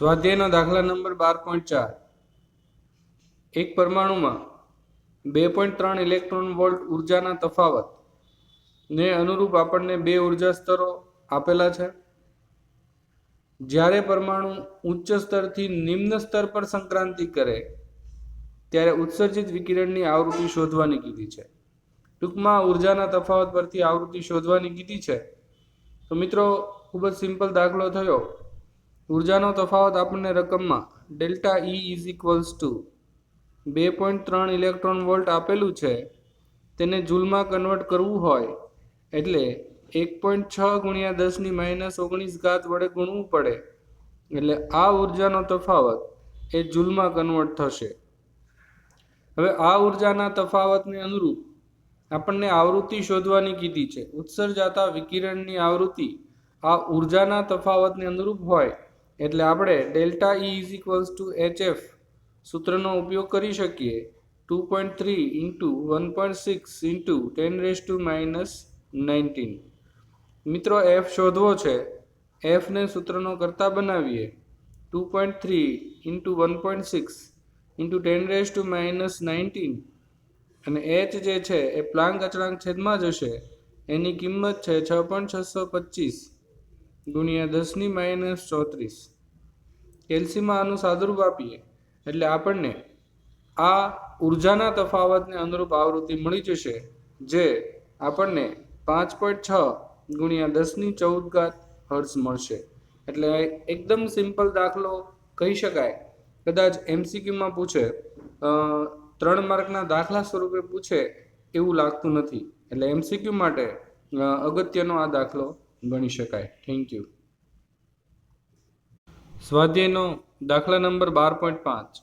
સ્વાધ્યાયનો દાખલા નંબર બાર પોઈન્ટ ચાર. એક પરમાણુમાં બે પોઈન્ટ ત્રણ ઇલેક્ટ્રોન વોલ્ટ ઉર્જાના તફાવત ને અનુરૂપ આપણને બે ઊર્જા સ્તરો આપેલા છે. જ્યારે પરમાણુ ઉચ્ચ સ્તરથી નિમ્ન સ્તર પર સંક્રાંતિ કરે, ત્યારે ઉત્સર્જિત વિકિરણની આવૃત્તિ શોધવાની કીધી છે. ટૂંકમાં ઉર્જાના તફાવત પરથી આવૃત્તિ શોધવાની કીધી છે. તો મિત્રો, ખૂબ જ સિમ્પલ દાખલો થયો. ઉર્જાનો તફાવત આપણને રકમમાં delta E is equals to બે પોઈન્ટ ત્રણ ઇલેક્ટ્રોન વોલ્ટ આપેલું છે, તેને જૂલમાં કન્વર્ટ કરવું હોય એટલે એક પોઈન્ટ છ ગુણ્યા દસની માઇનસ ઓગણીસ ઘાત વડે ગુણવું પડે. એટલે આ ઉર્જાનો તફાવત એ જૂલમાં કન્વર્ટ થશે. હવે આ ઉર્જાના તફાવતને અનુરૂપ આપણને આવૃત્તિ શોધવાની કીધી છે. ઉત્સર્જાતા વિકિરણની આવૃત્તિ આ ઉર્જાના તફાવતને અનુરૂપ હોય. એટલે આપણે delta E is equals to H F સૂત્રનો ઉપયોગ કરી શકીએ. Two point three into one point six into ten raise to minus nineteen મિત્રો એફ શોધવો છે. એફને સૂત્રનો કરતા બનાવીએ. Two point three into one point six into ten raise to minus nineteen અને એચ જે છે, એ પ્લાન અચળાંક છેદમાં જશે. એની કિંમત છે છ પોઈન્ટ છસો પચીસ. ગુણ્યા દસની માઇનસ ચોત્રીસ. કેલ્સીમાં આનું સાદુરૂપ આપીએ એટલે આપણને આ ઉર્જાના તફાવતને અનુરૂપ આવૃત્તિ મળી જશે જે આપણને પાંચ પોઈન્ટ છ ગુણ્યા દસની ચૌદ ઘાત હર્ટ્ઝ મળશે. એટલે એકદમ સિમ્પલ દાખલો કહી શકાય. કદાચ એમસીક્યુમાં પૂછે ત્રણ માર્કના દાખલા સ્વરૂપે પૂછે એવું લાગતું નથી. એટલે એમસીક્યુ માટે અગત્યનો આ દાખલો ગણી શકાય. થેન્ક યુ સ્વાધ્યાયનો દાખલા નંબર બાર પોઈન્ટ પાંચ.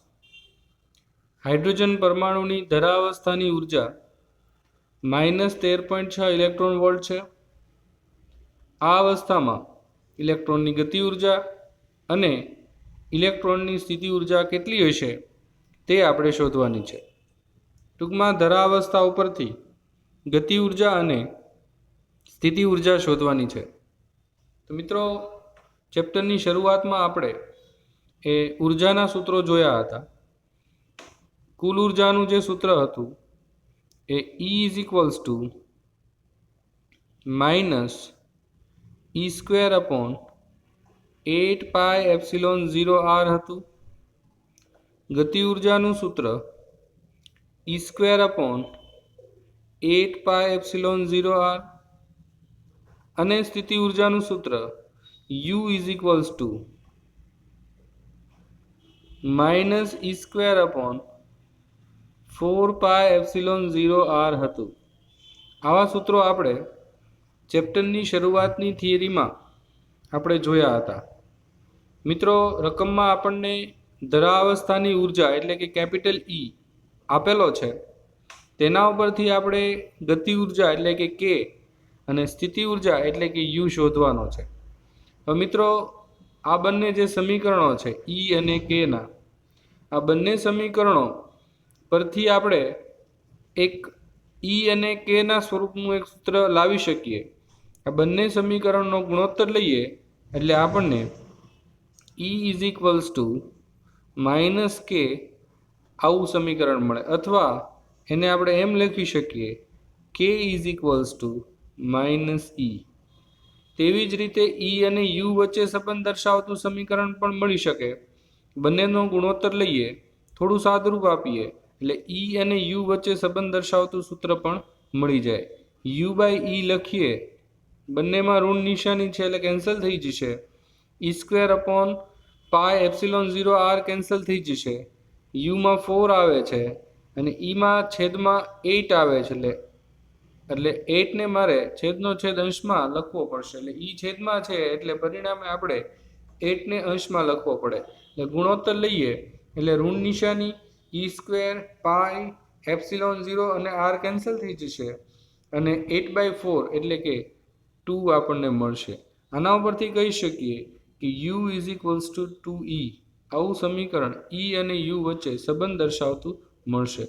હાઇડ્રોજન પરમાણુની ધરાવસ્થાની ઊર્જા માઇનસ તેર પોઈન્ટ છ ઇલેક્ટ્રોન વોલ્ટ છે. આ અવસ્થામાં ઇલેક્ટ્રોનની ગતિ ઊર્જા અને ઇલેક્ટ્રોનની સ્થિતિ ઊર્જા કેટલી હશે તે આપણે શોધવાની છે. ટૂંકમાં ધરાવસ્થા ઉપરથી ગતિ ઊર્જા અને સ્થિતિ ઊર્જા શોધવાની છે. તો મિત્રો, ચેપ્ટરની શરૂઆતમાં આપણે એ ઉર્જાના સૂત્રો જોયા હતા. કુલ ઉર્જાનું જે સૂત્ર હતું, એ E is equals to minus E square upon eight pi epsilon zero R હતું. ગતિ ઉર્જાનું સૂત્ર E square upon eight pi epsilon zero R અને સ્થિતિ ઉર્જાનું સૂત્ર U is equals to minus E square upon four pi epsilon zero R હતું. આવા સૂત્રો આપણે ચેપ્ટરની શરૂઆતની થિયરીમાં આપણે જોયા હતા. મિત્રો, રકમમાં આપણને ધરાવસ્થાની ઊર્જા એટલે કે કેપિટલ ઈ આપેલો છે. તેના ઉપરથી આપણે ગતિ ઊર્જા એટલે કે કે અને સ્થિતિ ઊર્જા એટલે કે યુ શોધવાનો છે. હવે મિત્રો, આ બંને જે સમીકરણો છે ઈ અને કેના આ બંને સમીકરણો પરથી આપણે એક ઈ અને કેના સ્વરૂપનું એક સૂત્ર લાવી શકીએ. આ બંને સમીકરણનો ગુણોત્તર લઈએ, એટલે આપણને E is equals to minus K આવું સમીકરણ મળે. અથવા એને આપણે એમ લખી શકીએ કે is equals to minus E. તેવી જ રીતે ઈ અને યુ વચ્ચે સંબંધ દર્શાવતું સમીકરણ પણ મળી શકે. બંનેનો ગુણોત્તર લઈએ, થોડું સાદરૂપ આપીએ, એટલે ઈ અને યુ વચ્ચે સંબંધ દર્શાવતું સૂત્ર પણ મળી જાય. યુ બાય ઈ લખીએ, બંનેમાં ઋણ નિશાની છે એટલે કેન્સલ થઈ જશે. E square upon pi epsilon zero R cancel થઈ જશે. યુમાં ફોર આવે છે અને ઈમાં છેદમાં એઇટ આવે છે એટલે એટલે એટને મારે છેદનો છેદ અંશમાં લખવો પડશે. એટલે ઈ છેદમાં છે એટલે પરિણામે આપણે એટને અંશમાં લખવો પડે. એટલે ગુણોત્તર લઈએ, એટલે ઋણ નિશાની E square pi epsilon zero અને આર કેન્સલ થઈ જશે. અને એટ બાય ફોર એટલે કે ટુ આપણને મળશે. આના ઉપરથી કહી શકીએ કે U is equals to two E. આવું સમીકરણ ઈ અને યુ વચ્ચે સંબંધ દર્શાવતું મળશે.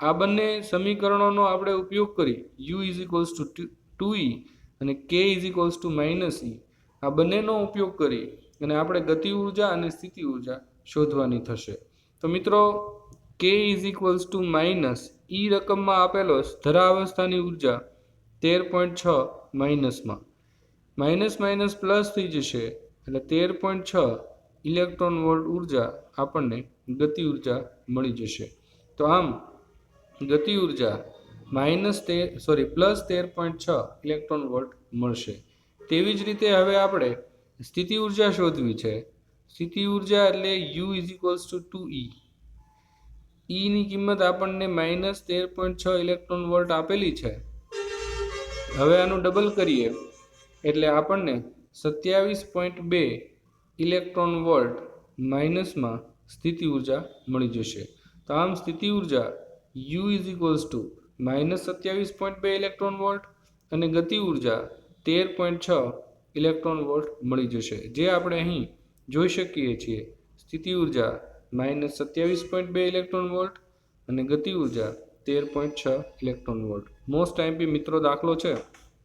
આ બંને સમીકરણોનો આપણે ઉપયોગ કરી U is equals to two E અને K is equals to minus E આ બંનેનો ઉપયોગ કરી અને આપણે ગતિ ઊર્જા અને સ્થિતિ ઊર્જા શોધવાની થશે. તો મિત્રો K is equals to minus E રકમમાં આપેલો ધરાવસ્થાની ઊર્જા તેર પોઈન્ટ છ માઇનસમાં માઇનસ માઇનસ પ્લસ થઈ જશે એટલે તેર પોઈન્ટ છ ઇલેક્ટ્રોન વોલ્ટ ઊર્જા આપણને ગતિ ઊર્જા મળી જશે. તો આમ ગતિ ઊર્જા માઇનસ તેર સોરી પ્લસ તેર પોઈન્ટ છ ઇલેક્ટ્રોન વોલ્ટ મળશે. તેવી જ રીતે હવે આપણે સ્થિતિ ઊર્જા શોધવી છે. સ્થિતિ ઊર્જા એટલે U is equals to two E ઈની કિંમત આપણને માઇનસ તેર પોઈન્ટ છ ઇલેક્ટ્રોન વોલ્ટ આપેલી છે. હવે આનું ડબલ કરીએ. એટલે આપણને સત્યાવીસ પોઈન્ટ બે ઇલેક્ટ્રોન વોલ્ટ માઇનસમાં સ્થિતિ ઊર્જા મળી જશે. તો આમ સ્થિતિ ઊર્જા U is equals to minus સત્યાવીસ પોઈન્ટ બે ઇલેક્ટ્રોન વોલ્ટ અને ગતિ ઊર્જા તેર પોઈન્ટ છ ઇલેક્ટ્રોન વોલ્ટ મળી જશે. જે આપણે અહીં જોઈ શકીએ છીએ, સ્થિતિ ઊર્જા માઇનસ સત્યાવીસ પોઈન્ટ બે ઇલેક્ટ્રોન વોલ્ટ અને ગતિ ઊર્જા તેર પોઈન્ટ છ ઇલેક્ટ્રોન વોલ્ટ મોસ્ટ આઈમ્પી મિત્રો દાખલો છે,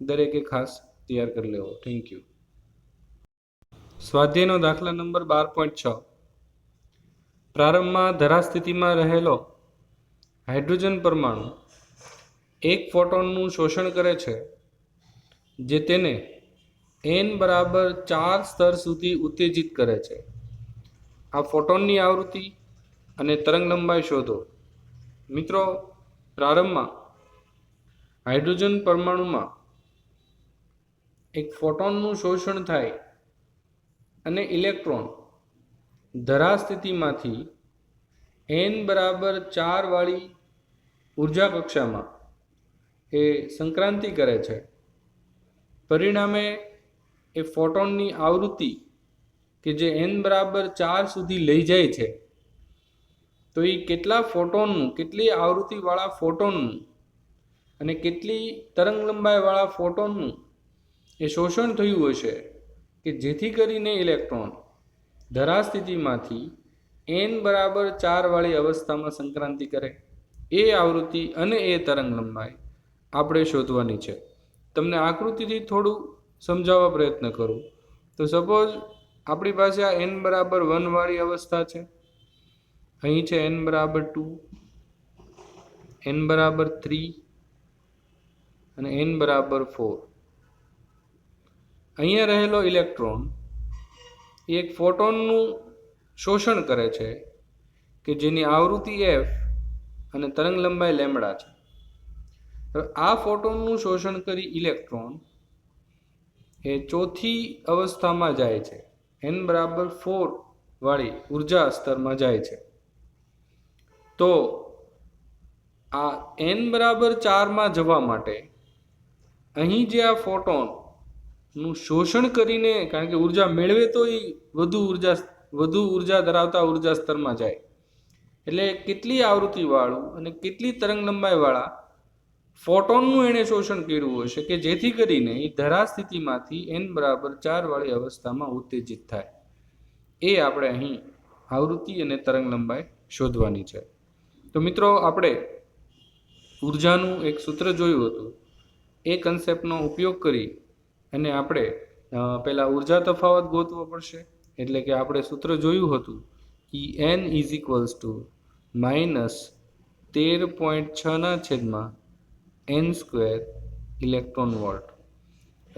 દરેકે ખાસ તૈયાર કરી લેવો. થેન્ક યુ સ્વાધ્યાયનો દાખલા નંબર બાર પોઈન્ટ છ. પ્રારંભમાં ધરાસ્થિતિમાં રહેલો હાઇડ્રોજન પરમાણુ એક ફોટોનનું શોષણ કરે છે, જે તેને એન બરાબર ચાર સ્તર સુધી ઉત્તેજિત કરે છે. આ ફોટોનની આવૃત્તિ અને તરંગ લંબાઈ શોધો. મિત્રો, પ્રારંભમાં હાઇડ્રોજન પરમાણુમાં એક ફોટોનનું શોષણ થાય અને ઇલેક્ટ્રોન ધરા સ્થિતિમાંથી એન બરાબર ચાર વાળી ઊર્જા કક્ષામાં એ સંક્રાંતિ કરે છે. પરિણામે એ ફોટોનની આવૃત્તિ કે જે એન બરાબર ચાર સુધી લઈ જાય છે, તો એ કેટલા ફોટોનનું, કેટલી આવૃત્તિવાળા ફોટોનનું અને કેટલી તરંગલંબાઈવાળા ફોટોનનું એ શોષણ થયું હશે કે જેથી કરીને ઇલેક્ટ્રોન ધરા સ્થિતિમાંથી એન બરાબર ચાર વાળી અવસ્થામાં સંક્રાંતિ કરે. એ આવૃત્તિ અને એ તરંગ લંબાઈ આપણે શોધવાની છે. તમને આકૃતિથી થોડું સમજાવવા પ્રયત્ન કરું. તો સપોઝ આપણી પાસે આ એન બરાબર વનવાળી અવસ્થા છે. અહીં છે એન બરાબર ટુ એન બરાબર થ્રી અને એન બરાબર ફોર અહીંયા રહેલો ઇલેક્ટ્રોન એ એક ફોટોનનું શોષણ કરે છે કે જેની આવૃત્તિ એફ અને તરંગ લંબાઈ લેમડા છે. આ ફોટોનનું શોષણ કરી ઇલેક્ટ્રોન એ ચોથી અવસ્થામાં જાય છે. એન બરાબર ફોર વાળી ઊર્જા સ્તરમાં જાય છે. તો આ એન બરાબર ચારમાં જવા માટે અહીં જે આ ફોટોનનું શોષણ કરીને કારણ કે ઊર્જા મેળવે તો એ વધુ ઊર્જા વધુ ઊર્જા ધરાવતા ઊર્જા સ્તરમાં જાય. એટલે કેટલી આવૃત્તિવાળું અને કેટલી તરંગ લંબાઈવાળા ફોટોનનું એણે શોષણ કર્યું હશે કે જેથી કરીને એ ધરા સ્થિતિમાંથી એન બરાબર ચારવાળી અવસ્થામાં ઉત્તેજિત થાય. એ આપણે અહીં આવૃત્તિ અને તરંગ લંબાઈ શોધવાની છે. તો મિત્રો આપણે ઉર્જાનું એક સૂત્ર જોયું હતું. એ કન્સેપ્ટનો ઉપયોગ કરી અને આપણે પહેલાં પહેલા ઊર્જા તફાવત ગોતવો પડશે. એટલે કે આપણે સૂત્ર જોયું હતું. E n is equals to minus તેર પોઈન્ટ છના છેદમાં એન સ્ક્વેર ઇલેક્ટ્રોન વોલ્ટ.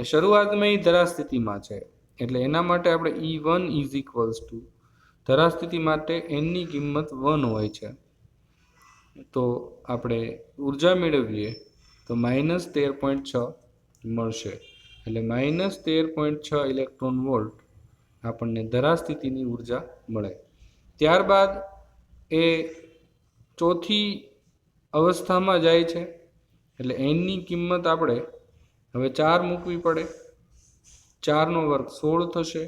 શરૂઆતમાં એ ધરા સ્થિતિમાં છે. એટલે એના માટે આપણે E one is equals to ધરા સ્થિતિ માટે એનની કિંમત વન હોય છે. તો આપણે ઊર્જા મેળવીએ તો માઇનસ તેર પોઈન્ટ છ મળશે. એટલે માઇનસ તેર પોઈન્ટ છ ઇલેક્ટ્રોન વોલ્ટ આપણને ધરા સ્થિતિની ઊર્જા મળે. ત્યારબાદ એ ચોથી અવસ્થામાં જાય છે. એટલે એનની કિંમત આપણે હવે ચાર મૂકવી પડે. ચારનો વર્ગ સોળ થશે.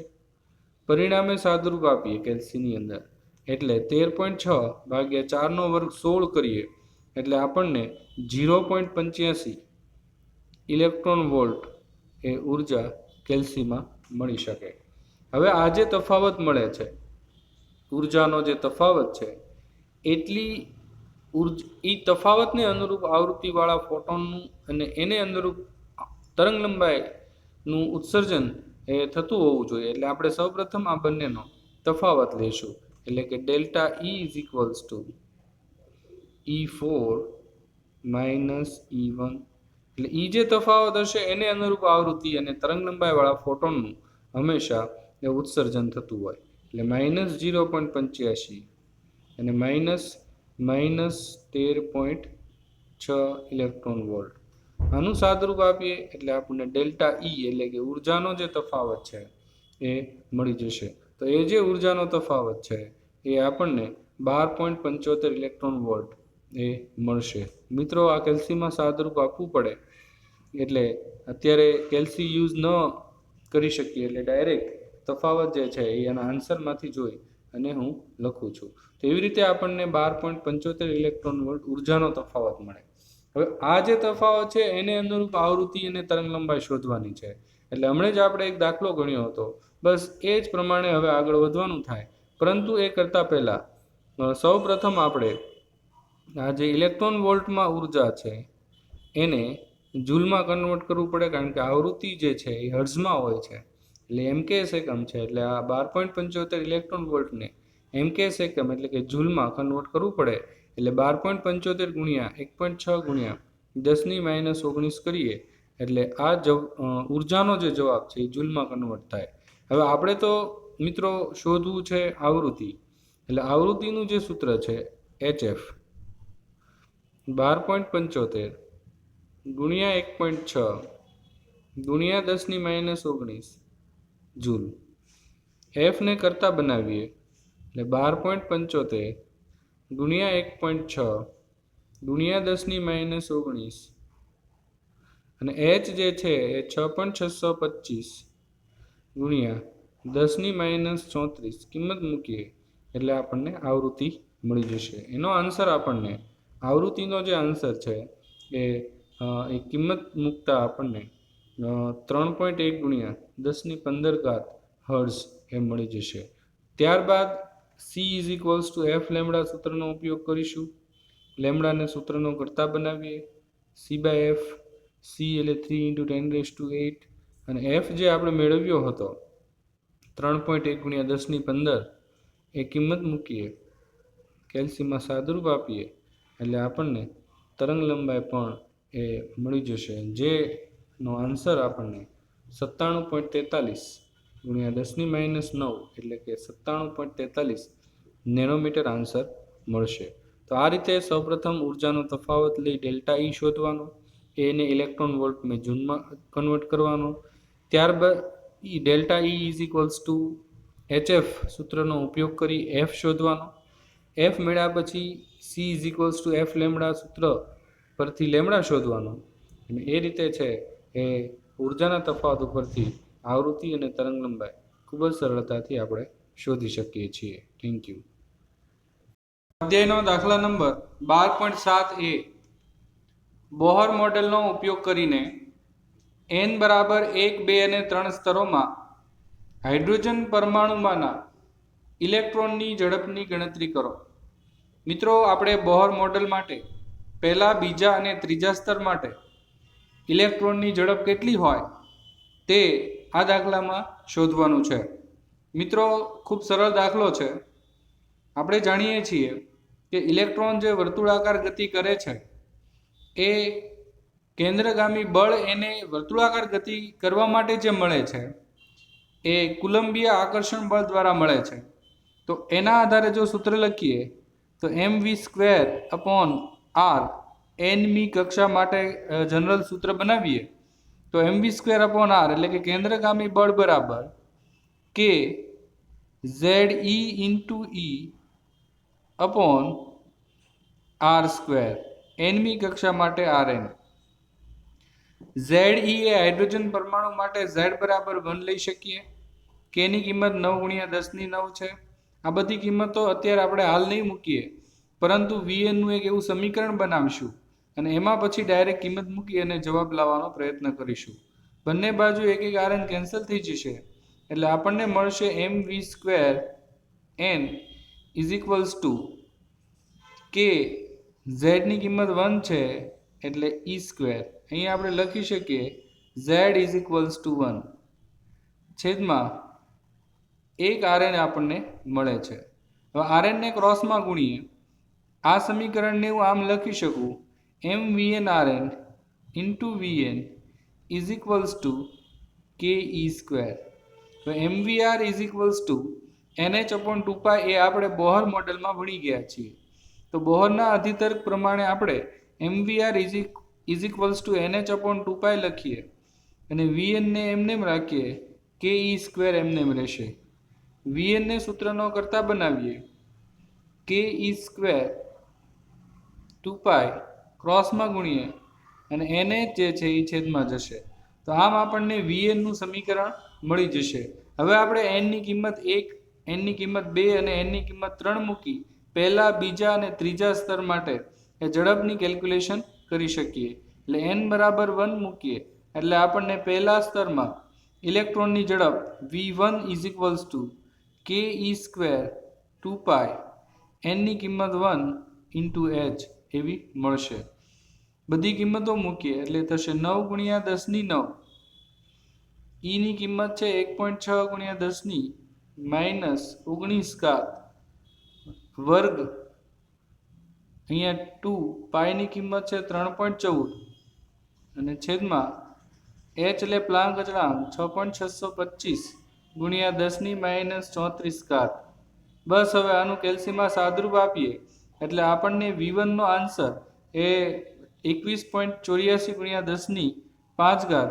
પરિણામે સાદુરૂપ આપીએ કેલ્સીની અંદર. એટલે તેર પોઈન્ટ છ ભાગ્યા ચારનો વર્ગ સોળ કરીએ. એટલે આપણને ઝીરો પોઈન્ટ પંચ્યાસી ઇલેક્ટ્રોન વોલ્ટ એ ઊર્જા કેલ્સીમાં મળી શકે. હવે આ જે તફાવત મળે છે, ઉર્જાનો જે તફાવત છે, એટલી ઉર્જ એ તફાવતને અનુરૂપ આવૃત્તિવાળા ફોટોનનું અને એને અનુરૂપ તરંગ લંબાઈનું ઉત્સર્જન એ થતું હોવું જોઈએ. એટલે આપણે સૌપ્રથમ આ બંનેનો તફાવત લઈશું એટલે કે delta E is equals to E four minus E one. એટલે ઈ જે તફાવત હશે એને અનુરૂપ આવૃત્તિ અને તરંગ લંબાઈવાળા ફોટોનનું હંમેશા એ ઉત્સર્જન થતું હોય. એટલે માઇનસ ઝીરો પોઈન્ટ પંચ્યાસી અને માઇનસ માઇનસ તેર પોઈન્ટ છ ઇલેક્ટ્રોન વોલ્ટ. આનું સાદરૂપ આપીએ એટલે આપણને ડેલ્ટા ઈ એટલે કે ઉર્જાનો જે તફાવત છે એ મળી જશે. તો એ જે ઉર્જાનો તફાવત છે એ આપણને બાર પોઈન્ટ પંચોતેર ઇલેક્ટ્રોન વોલ્ટ એ મળશે. મિત્રો, આ કેલ્સીમાં સાદરૂપ આપવું પડે. એટલે અત્યારે કેલ્સી યુઝ ન કરી શકીએ એટલે ડાયરેક્ટ તફાવત જે છે એ એના આન્સરમાંથી જોઈ અને હું લખું છું. તો એવી રીતે આપણને બાર પોઈન્ટ પંચોતેર ઇલેક્ટ્રોન વોલ્ટ ઉર્જાનો તફાવત મળે. હવે આ જે તફાવત છે, એને અનુરૂપ આવૃત્તિ અને તરંગ લંબાઈ શોધવાની છે. એટલે હમણાં જ આપણે એક દાખલો ગણ્યો હતો. બસ એ જ પ્રમાણે હવે આગળ વધવાનું થાય. પરંતુ એ કરતાં પહેલાં સૌ પ્રથમ આપણે આ જે ઇલેક્ટ્રોન વોલ્ટમાં ઊર્જા છે, એને જૂલમાં કન્વર્ટ કરવું પડે કારણ કે આવૃત્તિ જે છે એ હર્ઝમાં હોય છે. એટલે એમ કે એકમ છે, એટલે આ બાર પોઈન્ટ પંચોતેર ઇલેક્ટ્રોન વોલ્ટને એમ કે એકમ એટલે કે જૂલમાં કન્વર્ટ કરવું પડે, એટલે બાર પોઈન્ટ પંચોતેર ગુણ્યા એક પોઈન્ટ છ ગુણ્યા દસની માઇનસ ઓગણીસ કરીએ, એટલે આ જવ ઉર્જાનો જે જવાબ છે એ જૂલમાં કન્વર્ટ થાય. હવે આપણે તો મિત્રો શોધવું છે આવૃત્તિ, એટલે આવૃત્તિનું જે સૂત્ર છે એચ એફ બાર પોઈન્ટ પંચોતેર ગુણ્યા એક પોઈન્ટ છ ગુણ્યા દસની માઇનસ ઓગણીસ જૂલ. એફને કરતાં બનાવીએ એટલે બાર પોઈન્ટ પંચોતેર, ગુણ્યા એક પોઈન્ટ છ, ગુણ્યા દસની માઇનસ ઓગણીસ. અને એચ જે છે એ છ પોઈન્ટ છસો પચીસ, ગુણ્યા દસની માઇનસ ચોત્રીસ. કિંમત મૂકીએ એટલે આપણને આવૃત્તિ મળી જશે. એનો આન્સર આપણને, આવૃત્તિનો જે આન્સર છે એ કિંમત મૂકતા આપણને ત્રણ પોઈન્ટ એક ગુણ્યા દસની પંદર ઘાત હર્ઝ એ મળી જશે. ત્યારબાદ c is equals to f lambda સૂત્રનો ઉપયોગ કરીશું. લેમડાને સૂત્રનો કરતા બનાવીએ. સી બાય એફ સી એટલે three into ten raise to eight અને એફ જે આપણે મેળવ્યો હતો, ત્રણ પોઈન્ટ એક ગુણ્યા દસની પંદર, એ કિંમત મૂકીએ. કેલ્સીમાં સાદરૂપ આપીએ. એટલે આપણને તરંગ લંબાઈ પણ એ મળી જશે. જેનો આન્સર આપણને સત્તાણું પોઈન્ટ તેતાલીસ ગુણ્યા દસની માઇનસ નવ એટલે કે સત્તાણું પોઈન્ટ તેતાલીસ નેનોમીટર આન્સર મળશે. તો આ રીતે સૌપ્રથમ ઉર્જાનો તફાવત લઈ ડેલ્ટા ઈ શોધવાનો એને ઇલેક્ટ્રોન વોલ્ટ મેં જૂનમાં કન્વર્ટ કરવાનો ત્યારબાદ E delta E is equals to hf સૂત્રનો ઉપયોગ કરી એફ શોધવાનો. એફ મેળવ્યા પછી c is equals to f lambda સૂત્ર પરથી લેમડા શોધવાનો. એ રીતે છે એ ઉર્જાના તફાવત ઉપરથી આવૃત્તિ અને તરંગ લંબાઈ ખૂબ જ સરળતાથી આપણે શોધી શકીએ છીએ. થેન્ક યુ અધ્યાયનો દાખલા નંબર બાર પોઈન્ટ સાત એ. બોહર મોડેલનો ઉપયોગ કરીને એન બરાબર એક, બે અને ત્રણ સ્તરોમાં હાઇડ્રોજન પરમાણુમાંના ઇલેક્ટ્રોનની ઝડપની ગણતરી કરો. મિત્રો, આપણે બોહર મોડેલ માટે પહેલા, બીજા અને ત્રીજા સ્તર માટે ઇલેક્ટ્રોનની ઝડપ કેટલી હોય તે આ દાખલામાં શોધવાનું છે. મિત્રો, ખૂબ સરળ દાખલો છે. આપણે જાણીએ છીએ કે ઇલેક્ટ્રોન જે વર્તુળાકાર ગતિ કરે છે, એ કેન્દ્રગામી બળ એને વર્તુળાકાર ગતિ કરવા માટે જે મળે છે, એ કુલંબીય આકર્ષણ બળ દ્વારા મળે છે. તો એના આધારે જો સૂત્ર લખીએ, તો m v square upon r enemy કક્ષા માટે જનરલ સૂત્ર બનાવીએ, તો m v square upon r, એટલે કે કેન્દ્રગામી બળ બરાબર k Z e into e upon r square, enemy કક્ષા માટે આર એન ઝેડ ઈ એ હાઇડ્રોજન પરમાણુ માટે ઝેડ બરાબર વન લઈ શકીએ. કેની કિંમત નવ ગુણ્યા દસની નવ છે. આ બધી કિંમતો અત્યારે આપણે હાલ નહીં મૂકીએ, પરંતુ વીએનનું એક એવું સમીકરણ બનાવીશું. અને એમાં પછી ડાયરેક્ટ કિંમત મૂકી અને જવાબ લાવવાનો પ્રયત્ન કરીશું. બંને બાજુ એક એક આરએન કેન્સલ થઈ જશે. એટલે આપણને મળશે m v square n is equals to k ઝેડની કિંમત વન છે, એટલે ઈ સ્ક્વેર અહીંયા આપણે લખી શકીએ Z is equals to one છેદમાં એક આરએન આપણને મળે છે. હવે આરએનને ક્રોસમાં ગુણીએ. આ સમીકરણને હું આમ લખી શકું. M v n r n into v n is equals to k e square તો m v r is equals to n h upon two pi એ આપણે બોહર મોડેલમાં ભણી ગયા છીએ. તો બોહરના અધિતર્ક પ્રમાણે આપણે m v r is is equals to n h upon two pi લખીએ. અને વીએનને એમનેમ રાખીએ કે ઈ સ્ક્વેર એમનેમ રહેશે. વીએનને સૂત્રનો કરતા બનાવીએ. કે ઈ સ્ક્વેર ટુ પાય ક્રોસમાં ગુણીએ અને એને જે છે એ છેદમાં જશે. તો આમ આપણને વીએનનું સમીકરણ મળી જશે. હવે આપણે એનની કિંમત એક એનની કિંમત બે અને એનની કિંમત ત્રણ મૂકી પહેલાં, બીજા અને ત્રીજા સ્તર માટે એ ઝડપની કેલ્ક્યુલેશન કરી શકીએ. એટલે એન બરાબર વન મૂકીએ. એટલે આપણને પહેલા સ્તરમાં ઇલેક્ટ્રોનની ઝડપ v one is equals to k e square two પાય એનની કિંમત વન ઇન્ટુ એચ. એવી મળશે. બધી કિંમતો મૂકીએ એટલે થશે નવ ગુણ્યા દસની નવ. ઈની કિંમત છે એક પોઈન્ટ છ ગુણ્યા દસની માઇનસ ઓગણીસ ઘાત વર્ગ. અહીંયા ટુ પાયની કિંમત છે ત્રણ પોઈન્ટ ચૌદ. અને છેદમાં એચ એટલે પ્લાંક અચળાંક છ પોઈન્ટ છસો પચીસ ગુણ્યા દસની માઇનસ ચોત્રીસ ઘાત. બસ હવે આનું કેલ્સીમાં સાદરૂપ આપીએ. એટલે આપણને વી વનનો આન્સર એ એકવીસ પોઈન્ટ ચોર્યાસી ગુણ્યા દસની પાંચ ઘાત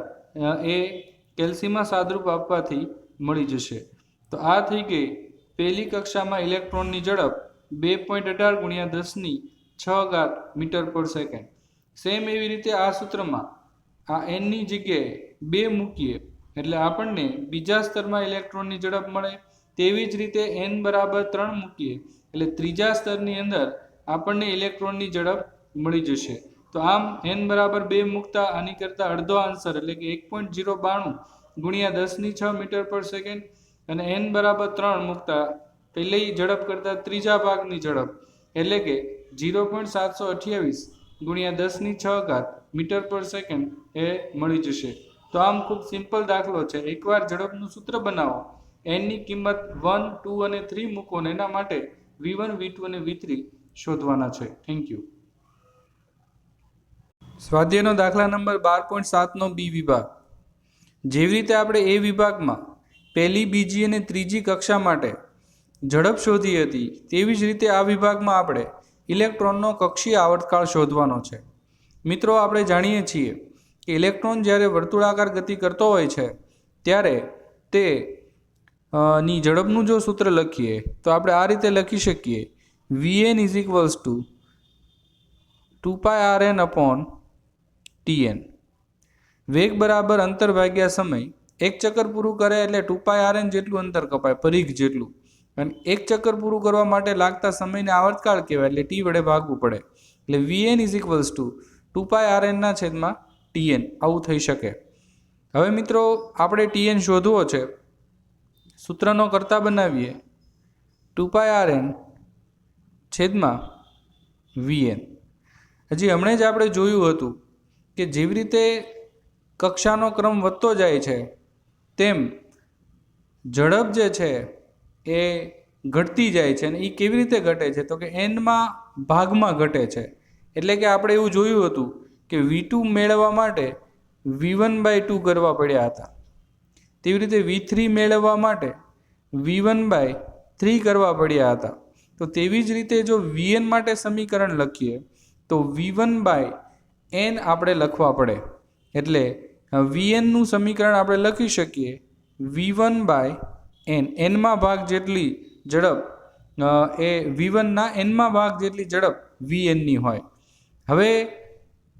એ કેલ્સીમાં સાદરૂપ આપવાથી મળી જશે. તો આ થઈ ગઈ પહેલી કક્ષામાં ઇલેક્ટ્રોનની ઝડપ બે પોઈન્ટ અઢાર ગુણ્યા દસની છ ઘાત મીટર પર સેકન્ડ. સેમ એવી રીતે આ સૂત્રમાં આ એનની જગ્યાએ બે મૂકીએ એટલે આપણને બીજા સ્તરમાં ઇલેક્ટ્રોનની ઝડપ મળે તેવી જ રીતે એન બરાબર ત્રણ મૂકીએ, એટલે ત્રીજા સ્તરની અંદર આપણને ઇલેક્ટ્રોનની ઝડપ મળી જશે. તો આમ એન બરાબર બે મૂકતા આની કરતાં અડધો આન્સર એટલે કે એક પોઈન્ટ જીરો બાણું ગુણ્યા દસની છ મીટર પર સેકન્ડ અને એન બરાબર ત્રણ મૂકતા પહેલી ઝડપ કરતાં ત્રીજા ભાગની ઝડપ એટલે કે જીરો પોઈન્ટ સાતસો અઠ્યાવીસ ગુણ્યા દસની છ ઘાત મીટર પર સેકન્ડ એ મળી જશે. તો આમ ખૂબ સિમ્પલ દાખલો છે. એકવાર ઝડપનું સૂત્ર બનાવો. એનની કિંમત વન ટુ અને થ્રી મૂકો ને એના માટે વી વન વી ટુ અને વી થ્રી શોધવાના છે. થેન્ક યુ સ્વાધ્યાયનો દાખલા નંબર બાર પોઈન્ટ સાતનો બી વિભાગ. જેવી રીતે આપણે એ વિભાગમાં પહેલી, બીજી અને ત્રીજી કક્ષા માટે ઝડપ શોધી હતી, તેવી જ રીતે આ વિભાગમાં આપણે ઇલેક્ટ્રોનનો કક્ષીય આવર્તકાળ શોધવાનો છે. મિત્રો, આપણે જાણીએ છીએ કે ઇલેક્ટ્રોન જ્યારે વર્તુળાકાર ગતિ કરતો હોય છે, ત્યારે તે ની ઝડપનું જો સૂત્ર લખીએ, તો આપણે આ રીતે લખી શકીએ. V n is equals to two pi r n upon t n વેગ બરાબર અંતર ભાગ્યા સમય, એક ચક્કર પૂરું કરે એટલે ટુ પાય આર એન જેટલું અંતર કપાય પરીખ જેટલું. અને એક ચક્કર પૂરું કરવા માટે લાગતા સમયને આવર્તકાળ કહેવાય, એટલે ટી વડે ભાગવું પડે. એટલે v n is equals to two pi r એનના છેદમાં ટી એન આવું થઈ શકે. હવે મિત્રો, આપણે ટી એન શોધવો છે. સૂત્રનો કરતા બનાવીએ. ટુ પાય આર એન છેદમાં વી એન. હજી હમણાં જ આપણે જોયું હતું કે જેવી રીતે કક્ષાનો ક્રમ વધતો જાય છે, તેમ ઝડપ જે છે એ ઘટતી જાય છે અને એ કેવી રીતે ઘટે છે? તો કે એનમાં ભાગમાં ઘટે છે. એટલે કે આપણે એવું જોયું હતું કે વી ટુ મેળવવા માટે વી વન બાય ટુ કરવા પડ્યા હતા. તેવી રીતે વી થ્રી મેળવવા માટે વી વન બાય થ્રી કરવા પડ્યા હતા. તો તેવી જ રીતે જો વીએન માટે સમીકરણ લખીએ, તો વી વન બાય એન આપણે લખવા પડે. એટલે વીએનનું સમીકરણ આપણે લખી શકીએ વી વન બાય એન એનમાં ભાગ જેટલી ઝડપ એ વી વનના એનમાં ભાગ જેટલી ઝડપ વીએનની હોય. હવે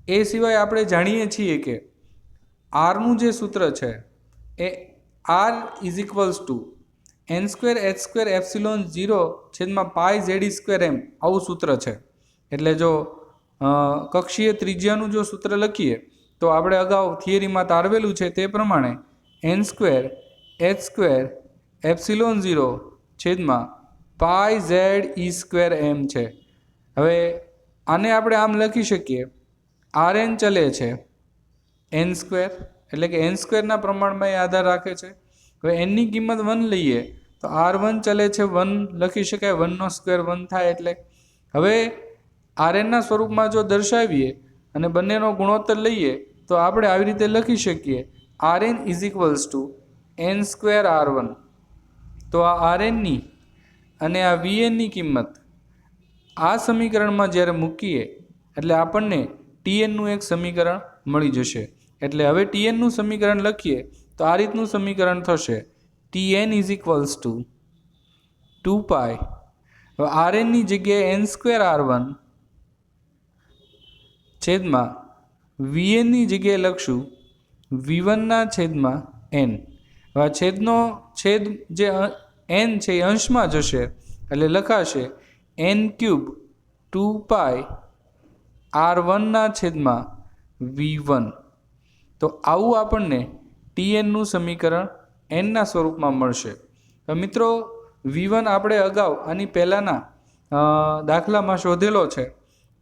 એ સિવાય આપણે જાણીએ છીએ કે આરનું જે સૂત્ર છે, એ r is equals to n square h square epsilon zero છેદમાં પાય ઝેડ સ્ક્વેર એમ આવું સૂત્ર છે. એટલે જો કક્ષીય ત્રિજ્યાનું જો સૂત્ર લખીએ, તો આપણે અગાઉ થિયરીમાં તારવેલું છે તે પ્રમાણે n square h square epsilon zero છેદમાં પાય ઝેડ ઈ સ્ક્વેર એમ છે. હવે આને આપણે આમ લખી શકીએ. આર એન ચલે છે એન સ્ક્વેર એટલે કે એન સ્ક્વેરના પ્રમાણમાં એ આધાર રાખે છે. હવે એનની કિંમત વન લઈએ, તો આર વન ચલે છે વન લખી શકાય વનનો સ્ક્વેર વન થાય એટલે. હવે આરએનના સ્વરૂપમાં જો દર્શાવીએ અને બંનેનો ગુણોત્તર લઈએ, તો આપણે આવી રીતે લખી શકીએ. R n is equals to n square r one તો આ આર એનની અને આ વી એનની કિંમત આ સમીકરણમાં જ્યારે મૂકીએ, એટલે આપણને ટીએનનું એક સમીકરણ મળી જશે. એટલે હવે ટીએનનું સમીકરણ લખીએ, તો આ રીતનું સમીકરણ થશે. T n is equals to two pi હવે આરએનની જગ્યાએ એન સ્ક્વેર આર વન છેદમાં વીએનની જગ્યાએ લખશું વી વનના છેદમાં એન હવે છેદનો છેદ જે એન છે એ અંશમાં જશે, એટલે લખાશે n cube two pi r વનના છેદમાં વી વન તો આવું આપણને ટીએનનું સમીકરણ એનના સ્વરૂપમાં મળશે. તો મિત્રો વી આપણે અગાઉ આની પહેલાંના દાખલામાં શોધેલો છે.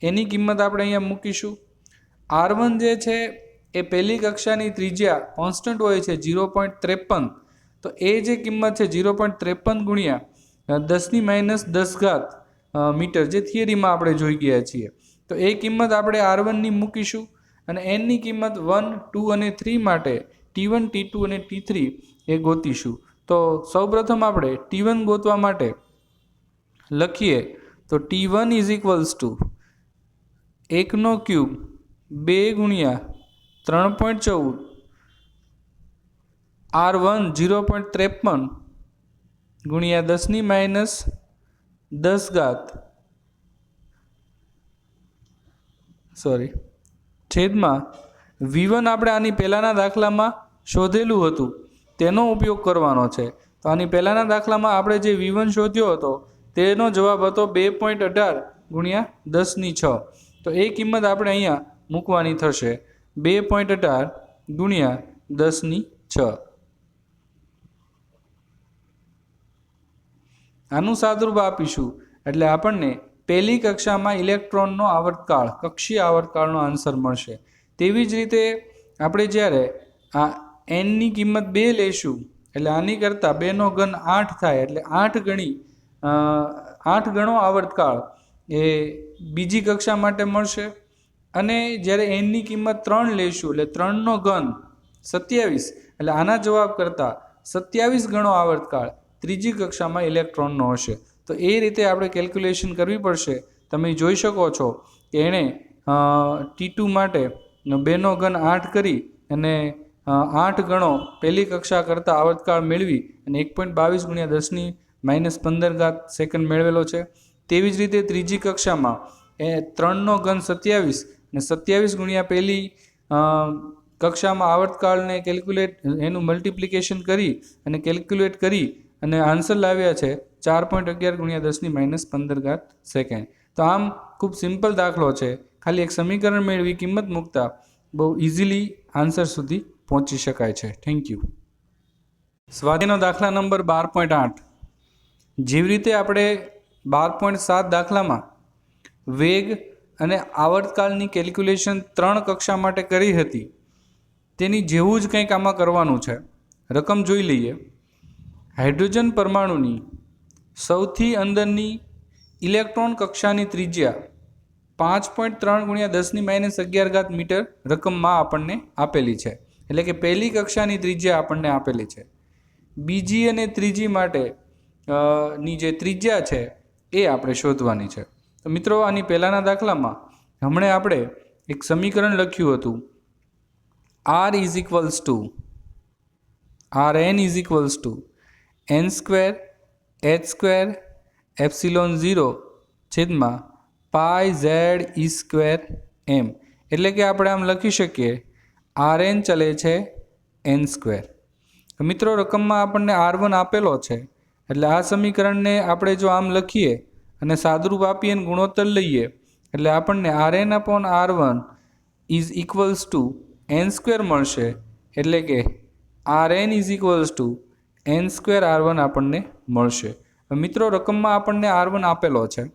એની કિંમત આપણે અહીંયા મૂકીશું. આર વન જે છે, એ પહેલી કક્ષાની ત્રિજ્યા કોન્સ્ટન્ટ હોય છે ઝીરો પોઈન્ટ ત્રેપન. તો એ જે કિંમત છે ઝીરો પોઈન્ટ ત્રેપન ગુણ્યા દસની માઇનસ દસ ઘાત મીટર, જે થિયરીમાં આપણે જોઈ ગયા છીએ. તો એ કિંમત આપણે આર વનની મૂકીશું. અને એનની કિંમત વન ટુ અને થ્રી માટે ટી વન ટી ટુ અને ટી થ્રી એ ગોતીશું. તો સૌપ્રથમ આપણે ટી વન ગોતવા માટે લખીએ, તો t one is equals to એકનો ક્યુબ બે ગુણ્યા ત્રણ પોઈન્ટ ચૌદ. આર વન ઝીરો પોઈન્ટ ત્રેપન ગુણ્યા દસની માઇનસ દસ ઘાત. સોરી છેદમાં વી આપણે આની પહેલાંના દાખલામાં શોધેલું હતું. તેનો ઉપયોગ કરવાનો છે. તો આની પહેલાંના દાખલામાં આપણે જે વી શોધ્યો હતો, તેનો જવાબ હતો બે પોઈન્ટ અઢાર ગુણ્યા દસની છ. તો એ કિંમત આપણે અહીંયા મૂકવાની થશે. બે પોઈન્ટ અઢાર ગુણ્યા દસની છ. આનું સાદુરૂપ આપીશું. એટલે આપણને પહેલી કક્ષામાં ઇલેક્ટ્રોનનો આવર્તકાળ, કક્ષીય આવર્તકાળનો આન્સર મળશે. તેવી જ રીતે આપણે જ્યારે આ એનની કિંમત બે લઈશું એટલે આની કરતાં બેનો ઘન આઠ થાય, એટલે આઠ ગણી આઠ ગણો આવર્તકાળ એ બીજી કક્ષા માટે મળશે. અને જ્યારે એનની કિંમત ત્રણ લઈશું એટલે ત્રણનો ઘન સત્યાવીસ, એટલે આના જવાબ કરતાં સત્યાવીસ ગણો આવર્તકાળ ત્રીજી કક્ષામાં ઇલેક્ટ્રોનનો હશે. તો એ રીતે આપણે કેલ્ક્યુલેશન કરવી પડશે. તમે જોઈ શકો છો કે એણે ટી ટુ માટે બેનો ઘન આઠ કરી અને આઠ ગણો પહેલી કક્ષા કરતાં આવતકાળ મેળવી અને એક પોઈન્ટ બાવીસ ગુણ્યા દસની માઇનસ પંદર ઘાત સેકન્ડ મેળવેલો છે. તેવી જ રીતે ત્રીજી કક્ષામાં એ ત્રણનો ઘન સત્યાવીસ અને સત્યાવીસ ગુણ્યા પહેલી કક્ષામાં આવર્તકાળને કેલ્ક્યુલેટ એનું મલ્ટિપ્લિકેશન કરી અને કેલ્ક્યુલેટ કરી અને આન્સર લાવ્યા છે. ચાર પોઈન્ટ અગિયાર ગુણ્યા દસની માઇનસ પંદર ઘાત સેકન્ડ. તો આમ ખૂબ સિમ્પલ દાખલો છે. ખાલી એક સમીકરણ મેળવી કિંમત મૂકતા બહુ ઇઝીલી આન્સર સુધી પહોંચી શકાય છે. થેન્ક યુ સ્વાધ્યાયનો દાખલા નંબર બાર પોઈન્ટ આઠ. જેવી રીતે આપણે બાર પોઈન્ટ સાત દાખલામાં વેગ અને આવર્તકાળની કેલ્ક્યુલેશન ત્રણ કક્ષા માટે કરી હતી, તેની જેવું જ કંઈક આમાં કરવાનું છે. રકમ જોઈ લઈએ. હાઇડ્રોજન પરમાણુની સૌથી અંદરની ઇલેક્ટ્રોન કક્ષાની ત્રિજ્યા પાંચ પોઈન્ટ ત્રણ ગુણ્યા દસની માઇનસ અગિયાર ઘાત મીટર રકમમાં આપણને આપેલી છે. એટલે કે પહેલી કક્ષાની ત્રિજ્યા આપણને આપેલી છે. બીજી અને ત્રીજી માટે ની જે ત્રિજ્યા છે, એ આપણે શોધવાની છે. તો મિત્રો, આની પહેલાંના દાખલામાં હમણાં આપણે એક સમીકરણ લખ્યું હતું. R is equals to r n is equals to n square h square epsilon zero છેદમાં પાય ઝેડ ઈ સ્ક્વેર એમ. એટલે કે આપણે આમ લખી શકીએ, આર એન ચલે છે એન સ્ક્વેર. મિત્રો, રકમમાં આપણને આર વન આપેલો છે. એટલે આ સમીકરણને આપણે જો આમ લખીએ અને સાદરૂપ આપીએ અને ગુણોત્તર લઈએ, એટલે આપણને r n upon r one is equals to n square મળશે. એટલે કે r n is equals to n square r one આપણને મળશે. મિત્રો, રકમમાં આપણને આર વન આપેલો છે.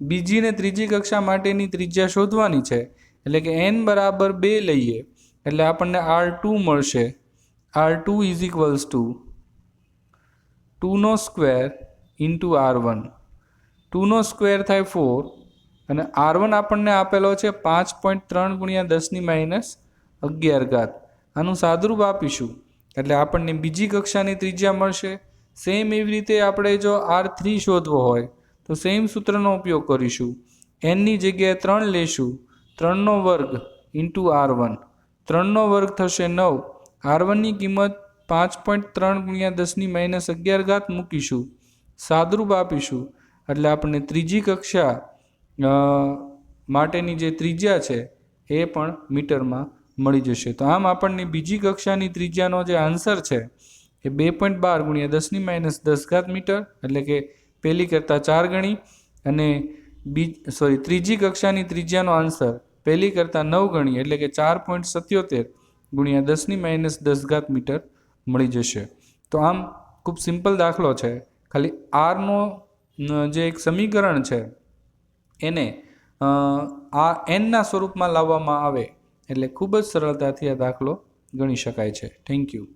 બીજી ને ત્રીજી કક્ષા માટેની ત્રિજ્યા શોધવાની છે. એટલે કે એન બરાબર બે લઈએ. એટલે આપણને આર ટુ મળશે. R two is equals to ટુનો square into R one ટુનો સ્ક્વેર થાય ફોર અને આર વન આપણને આપેલો છે પાંચ પોઈન્ટ ત્રણ ગુણ્યા દસની માઇનસ અગિયાર ઘાત. આનું સાદુરૂપ આપીશું. એટલે આપણને બીજી કક્ષાની ત્રિજ્યા મળશે. સેમ એવી રીતે આપણે જો આર થ્રી શોધવો હોય, તો સેમ સૂત્રનો ઉપયોગ કરીશું. એનની જગ્યાએ ત્રણ લેશું. ત્રણનો વર્ગ ઇન્ટુ આર વન ત્રણનો વર્ગ થશે નવ. આર વનની કિંમત પાંચ પોઈન્ટ ત્રણ ગુણ્યા દસની માઇનસ અગિયાર ઘાત મૂકીશું. સાદરૂપ આપીશું. એટલે આપણને ત્રીજી કક્ષા માટેની જે ત્રિજ્યા છે, એ પણ મીટરમાં મળી જશે. તો આમ આપણને બીજી કક્ષાની ત્રિજ્યાનો જે આન્સર છે, એ બે પોઈન્ટ બાર ગુણ્યા દસની માઇનસ દસ ઘાત મીટર, એટલે કે પહેલી કરતાં ચાર ગણી અને બી સોરી ત્રીજી કક્ષાની ત્રિજ્યાનો આન્સર પહેલી કરતાં નવ ગણી, એટલે કે ચાર પોઈન્ટ સત્યોતેર ગુણ્યા દસની માઇનસ દસ ઘાત મીટર મળી જશે. તો આમ ખૂબ સિમ્પલ દાખલો છે. ખાલી આરનો જે એક સમીકરણ છે, એને આ એનના સ્વરૂપમાં લાવવામાં આવે એટલે ખૂબ જ સરળતાથી આ દાખલો ગણી શકાય છે. Thank you